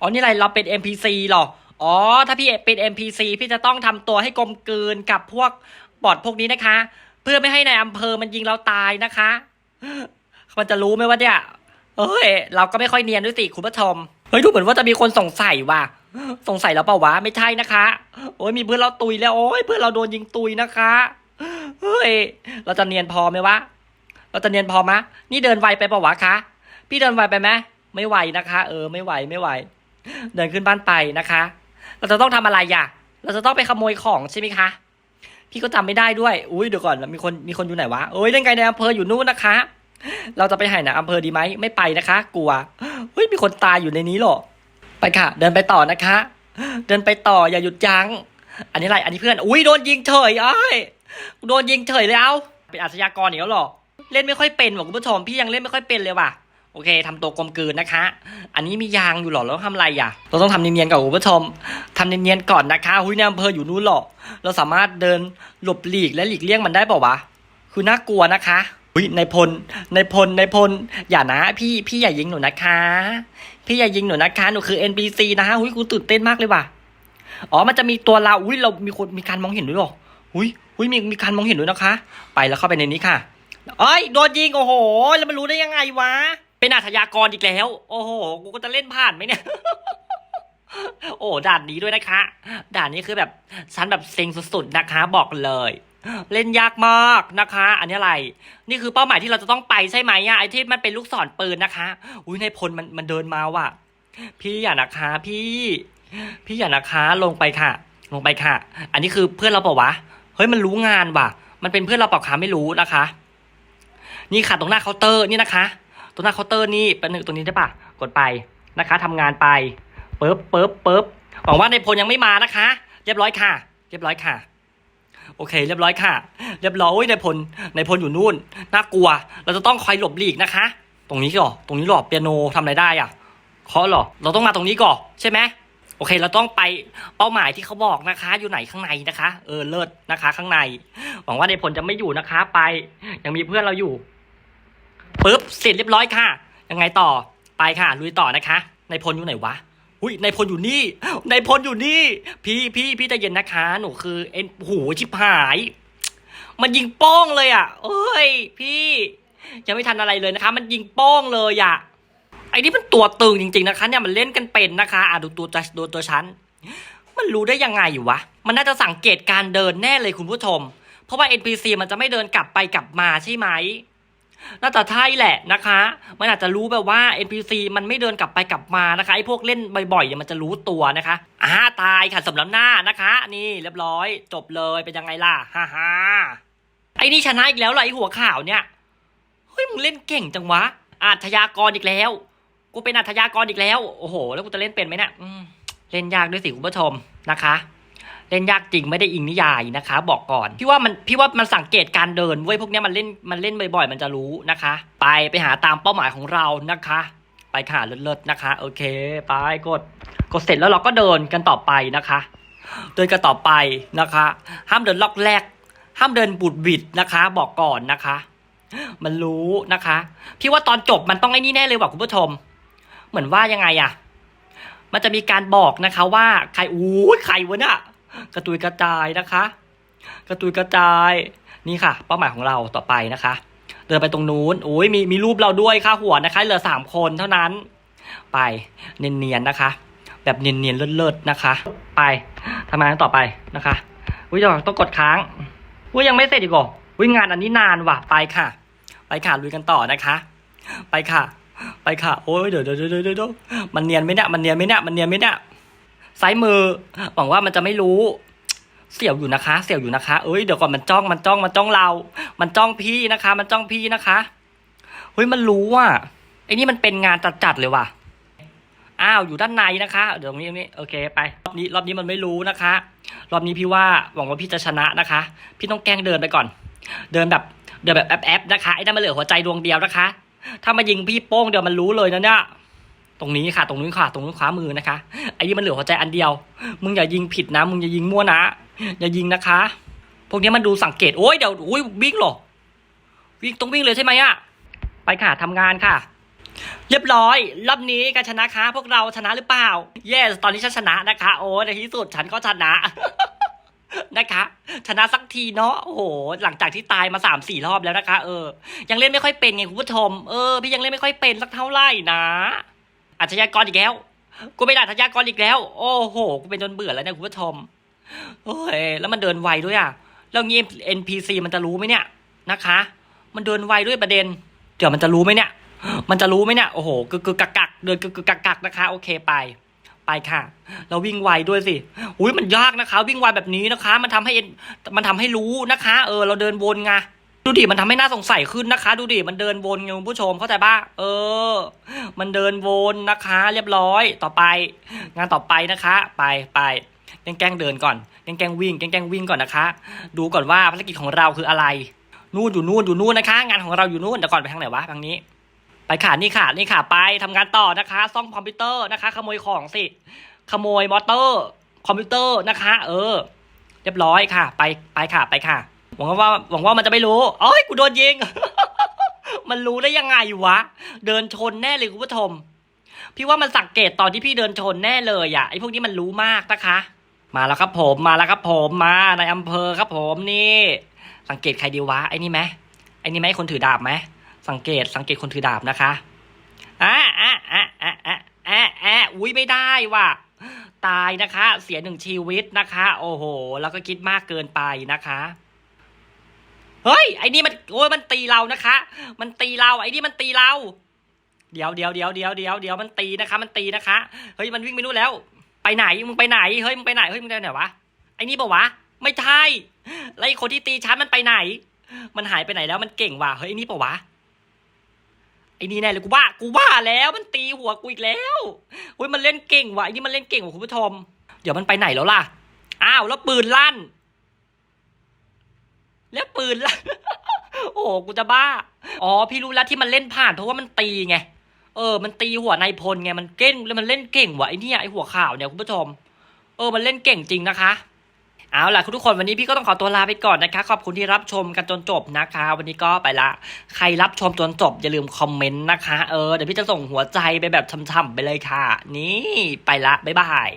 อ๋อนี่อะไรเราเป็น NPC หรอ อ๋อ ถ้าพี่เป็น NPC พี่จะต้องทำตัวให้กลมกลืนกับพวกบอดพวกนี้นะคะ เพื่อไม่ให้ในายอำเภอมันยิงเราตายนะคะ มันจะรู้ไหมว่าเนี่ยเฮ้ยเราก็ไม่ค่อยเนียนด้วยสิคุณผู้ชมเฮ้ยดูเหมือนว่าจะมีคนสงสัยว่ะ สงสัยเราเปล่าวะไม่ใช่นะคะ โอ้ยมีเพื่อนเราตุยแล้วโอ้ยเพื่อนเราโดนยิงตุยนะคะเฮ้ยเราจะเนียนพอไหมวะเราจะเนียนพอมะนี่เดินไวไปเปล่าวะคะพี่เดินไวไปไหมไม่ไหวนะคะ เออไม่ไหวไม่ไหว เดินขึ้นบ้านไปนะคะ เราจะต้องทำอะไรอะ เราจะต้องไปขโมยของใช่ไหมคะ พี่ก็จำไม่ได้ด้วย อุ้ยเดี๋ยวก่อน มีคนมีคนอยู่ไหนวะเอ้ยนั่นไงในอำเภออยู่นู่นนะคะ เราจะไปหาในอำเภอดีไหมไม่ไปนะคะ กลัวเฮ้ยมีคนตายอยู่ในนี้หรอ ไปค่ะ เดินไปต่อนะคะ เดินไปต่ออย่าหยุดยัง้ง อันนี้อะไร อันนี้เพื่อน อุ้ยโดนยิงเฉยอ้ยโดนยิงเฉยเลยเอ้าเป็นอาชญากรอีกแล้วเหรอ เล่นไม่ค่อยเป็นว่ะคุณผู้ชม พี่ยังเล่นไม่ค่อยเป็นเลยว่ะ โอเคทำตัวกลมกลืนนะคะ อันนี้มียางอยู่หรอแล้วทำอะไรอะ เราต้องทำเนียนๆก่อนคุณผู้ชมทำเนียนๆก่อนนะคะหุ้ยในอำเภออยู่นู้นหรอเราสามารถเดินหลบหลีกและหลีกเลี่ยงมันได้เปล่าวะ คือน่ากลัวนะคะหุ้ยในพลในพลในพลอย่านะ พี่พี่อย่ายิงหนูนะคะ พี่อย่ายิงหนูนะคะหนูคือ NPC นะฮะหุ้ยกูตื่นเต้นมากเลยว่ะอ๋อมันจะมีตัวเราอุ้ยเรามีคนมีการมองเห็นด้วยหรออุ้ยอุ้ยมีมีการมองเห็นด้วยนะคะ ไปแล้วเข้าไปในนี้ค่ะเอ้ยโดนยิงโอ้โหแล้วมันรู้ได้ยังไงวะ เป็นอาชญากรอีกแล้ว โอ้โห กูก็จะเล่นผ่านไหมเนี่ย โอ้ด่านนี้ด้วยนะคะ ด่านนี้คือแบบฉันแบบเซ็งสุดๆนะคะ บอกเลย เล่นยากมากนะคะ อันนี้อะไร นี่คือเป้าหมายที่เราจะต้องไปใช่ไหมอะไอที่มันเป็นลูกศรปืนนะคะ อุ้ยในพลมันมันเดินมาว่ะ พี่อย่านะคะ พี่ พี่อย่านะคะลงไปค่ะ ลงไปค่ะ อันนี้คือเพื่อนเราเปล่าวะ เฮ้ยมันรู้งานว่ะ มันเป็นเพื่อนเราเปล่าคะไม่รู้นะคะ นี่ค่ะตรงหน้าเคาน์เตอร์นี่นะคะ ตรงหน้าเคาน์เตอร์นี่เป็นหนึ่งตรงนี้ได้ปะกดไปนะคะทำงานไปเปึ๊บปึ๊บปึ๊บหวังว่าในพลยังไม่มานะคะ เรียบร้อยค่ะ เรียบร้อยค่ะ โอเค เรียบร้อยค่ะ เรียบร้อยในพลในพลอยู่นู่นน่ากลัว เราจะต้องคอยหลบหลีกนะคะ ตรงนี้ก่อตรงนี้หรอเปียโนทำอะไรได้อะเคาะหรอเราต้องมาตรงนี้ก่อนใช่ไหมโอเค เราต้องไปเป้าหมายที่เขาบอกนะคะ อยู่ไหนข้างในนะคะ เออเลิศนะคะ ข้างใน หวังว่าในผลจะไม่อยู่นะคะ ไป ยังมีเพื่อนเราอยู่ ปึ๊บเสร็จเรียบร้อยค่ะ ยังไงต่อไปค่ะ ลุยต่อนะคะในพลอยู่ไหนวะอุ้ยในพลอยู่นี่ในพลอยู่นี่ พี่พี่พี่ใจเย็นนะคะ หนูคือเอ็นหูชิบหาย มันยิงโป้งเลยอะเอ้ย พี่ยังไม่ทันอะไรเลยนะคะ มันยิงโป้งเลยอะไอ้นี่มันตัวตึงจริง ๆนะคะ เนี่ยมันเล่นกันเป็นนะคะอะดูตัวจะดูตัวฉันมันรู้ได้ยังไงอยู่วะมันน่าจะสังเกตการเดินแน่เลยคุณผู้ชม เพราะว่า NPC มันจะไม่เดินกลับไปกลับมาใช่ไหม น่าจะใช่แหละนะคะ มันอาจจะรู้แบบว่า NPC มันไม่เดินกลับไปกลับมานะคะไอ้พวกเล่นบ่อยๆเนี่ยมันจะรู้ตัวนะคะอ่าตายค่ะสำหรับหน้านะคะ นี่เรียบร้อย จบเลยเป็นยังไงล่ะฮ่าฮ่าไอ้นี่ชนะอีกแล้วเหรอไอ้หัวข่าวเนี่ยเฮ้ยมึงเล่นเก่งจังวะอาชญากรอีกแล้ว กูเป็นอาชญากรอีกแล้ว โอ้โห แล้วกูจะเล่นเป็นไหมเนี่ยเล่นยากด้วยสิคุณผู้ชมนะคะ เล่นยากจริงไม่ได้อิงนิยายนะคะ บอกก่อนพี่ว่ามันพี่ว่ามันสังเกตการเดินเว้ยพวกเนี้ยมันเล่นมันเล่นบ่อยๆมันจะรู้นะคะ ไปไปหาตามเป้าหมายของเรานะคะ ไปค่ะเลิศๆนะคะ โอเค ไปกดกดเสร็จแล้วเราก็เดินกันต่อไปนะคะ เดินกันต่อไปนะคะ ห้ามเดินล็อกแรก ห้ามเดินบูดบิดนะคะ บอกก่อนนะคะ มันรู้นะคะ พี่ว่าตอนจบมันต้องไอ้นี่แน่เลยว่ะคุณผู้ชม เหมือนว่ายังไงอะมันจะมีการบอกนะคะว่าใครอู้ยใครวะเนี่ย กระตุยกระจายนะคะ กระตุยกระจายนี่ค่ะ เป้าหมายของเราต่อไปนะคะ เดินไปตรงนู้นโอ้ยมีมีรูปเราด้วยค่าหัวนะคะ เหลือสามคนเท่านั้น ไปเนียนๆนะคะ แบบเนียนๆเลิศๆนะคะ ไปทำงานต่อไปนะคะอุ้ยต้องกดค้างอุ้ยยังไม่เสร็จอีกหรออุ้ยงานอันนี้นานว่ะไปค่ะ ไปค่ะลุยกันต่อนะคะ ไปค่ะ ไปค่ะ โอ้ยเดี๋ยวเดี๋ยวเดี๋ยวเดี๋ยวมันเนียนไหมเนี่ยมันเนียนไหมเนี่ยมันเนียนไหมเนี่ย ซ้ายมือ หวังว่ามันจะไม่รู้ เสี่ยวอยู่นะคะ เสี่ยวอยู่นะคะ เอ้ยเดี๋ยวก่อนมันจ้องมันจ้องมันจ้องเรา มันจ้องพี่นะคะ มันจ้องพี่นะคะเฮ้ยมันรู้ว่ะไอ้นี่มันเป็นงานจัดๆเลยว่ะอ้าวอยู่ด้านในนะคะเดี๋ยวตรงนี้ตรงนี้โอเคไปรอบนี้รอบนี้มันไม่รู้นะคะ รอบนี้พี่ว่าหวังว่าพี่จะชนะนะคะ พี่ต้องแกล้งเดินไปก่อน เดินแบบเดินแบบแอปๆนะคะไอ้นั่นมันเหลือหัวใจดวงเดียวนะคะ ถ้ามายิงพี่โป้งเดี๋ยวมันรู้เลยนะเนี่ย ตรงนี้ค่ะ ตรงนู้นค่ะ ตรงนู้นขวามือนะคะไอ้นี่มันเหลือหัวใจอันเดียว มึงอย่ายิงผิดนะ มึงอย่ายิงมั่วนะ อย่ายิงนะคะ พวกนี้มันดูสังเกต โอ้ยเดี๋ยวอุ้ยวิ่งเหรอ วิ่งต้องวิ่งเลยใช่ไหมอะไปค่ะทำงานค่ะ เรียบร้อย รอบนี้การชนะคะพวกเราชนะหรือเปล่า yes ตอนนี้ฉันชนะนะคะ โอ้ในที่สุดฉันก็ชนะนะคะ ชนะสักทีเนาะโอ้โห หลังจากที่ตายมาสามสี่รอบแล้วนะคะ เออ ยังเล่นไม่ค่อยเป็นไงคุณผู้ชม เออ พี่ยังเล่นไม่ค่อยเป็นสักเท่าไหร่นะ อาชญากรอีกแล้ว กูไม่ได้อาชญากรอีกแล้ว โอ้โห กูเป็นจนเบื่อแล้วเนี่ยคุณผู้ชมโอ้ย แล้วมันเดินไวด้วยอะ แล้วงี้ NPC มันจะรู้ไหมเนี่ยนะคะ มันเดินไวด้วยประเด็น เดี๋ยวมันจะรู้ไหมเนี่ย มันจะรู้ไหมเนี่ย โอ้โหกึกกึกกักกักเดินกึกกึกกักกักนะคะ โอเคไป ไปค่ะ เราวิ่งไวด้วยสิ อุ้ยมันยากนะคะ วิ่งไวแบบนี้นะคะ มันทำให้มันทำให้รู้นะคะ เออ เราเดินวนไง ดูดิมันทำให้น่าสงสัยขึ้นนะคะ ดูดิมันเดินวนไงคุณผู้ชมเข้าใจปะเออ มันเดินวนนะคะ เรียบร้อยต่อไป งานต่อไปนะคะ ไปไปแกล้งแกล้งเดินก่อนแกล้งแกล้งวิ่งแกล้งแกล้งวิ่งก่อนนะคะ ดูก่อนว่าภารกิจของเราคืออะไร นู่นอยู่นู่นอยู่นู่นนะคะ งานของเราอยู่นู่นเดี๋ยวก่อนไปทางไหนวะทางนี้ ไปค่ะนี่ค่ะนี่ค่ะไปทำงานต่อนะคะซ่อมคอมพิวเตอร์นะคะ ขโมยของสิ ขโมยมอเตอร์ คอมพิวเตอร์นะคะ เออ เรียบร้อยค่ะ ไปไปค่ะไปค่ะ หวังว่าหวังว่ามันจะไม่รู้โอ้ยกูโดนยิง มันรู้ได้ยังไงวะ เดินชนแน่เลยคุณผู้ชม พี่ว่ามันสังเกตตอนที่พี่เดินชนแน่เลยอะไอ้พวกนี้มันรู้มากนะคะ มาแล้วครับผมมาแล้วครับผมมาในอำเภอครับผมนี่ สังเกตใครดีวะไอ้นี่ไหมไอ้นี่ไหมคนถือดาบไหมสังเกตสังเกตคนถือดาบนะคะอะอะอะอะอะอะอะอุ้ยไม่ได้ว่ะตายนะคะ เสียหนึ่งชีวิตนะคะ โอ้โห แล้วก็คิดมากเกินไปนะคะ เฮ้ยไอ้นี่มันโอ้ยมันตีเรานะคะ มันตีเราไอ้นี่มันตีเรา เดี๋ยวเดี๋ยวเดี๋ยวเดี๋ยวเดี๋ยวเดี๋ยวมันตีนะคะ มันตีนะคะเฮ้ยมันวิ่งไปนู่นแล้ว ไปไหนมึงไปไหนเฮ้ยมึงไปไหนเฮ้ยมึงไปไหนวะไอ้นี่ปะวะ ไม่ใช่แล้วไอ้คนที่ตีฉันมันไปไหน มันหายไปไหนแล้วมันเก่งว่ะเฮ้ยไอ้นี่ปะวะไอ้นี่แน่เลยกูบ้ากูบ้าแล้วมันตีหัวกูอีกแล้วเฮ้ยมันเล่นเก่งว่ะไอ้นี่มันเล่นเก่งว่ะคุณผู้ชม เดี๋ยวมันไปไหนแล้วล่ะ อ้าวแล้วปืนลั่น แล้วปืนลั่นโอ้กูจะบ้า อ๋อ พี่รู้แล้วที่มันเล่นผ่านเพราะว่ามันตีไง เออ มันตีหัวนายพลไง มันเก่งแล้วมันเล่นเก่งว่ะไอ้เนี่ยไอ้หัวข่าวเนี่ยคุณผู้ชม เออ มันเล่นเก่งจริงนะคะ เอาล่ะคุณทุกคนวันนี้พี่ก็ต้องขอตัวลาไปก่อนนะคะ ขอบคุณที่รับชมกันจนจบนะคะ วันนี้ก็ไปละ ใครรับชมจนจบอย่าลืมคอมเมนต์นะคะ เออ เดี๋ยวพี่จะส่งหัวใจไปแบบช่ำๆไปเลยค่ะ นี่ไปละ บ๊ายบาย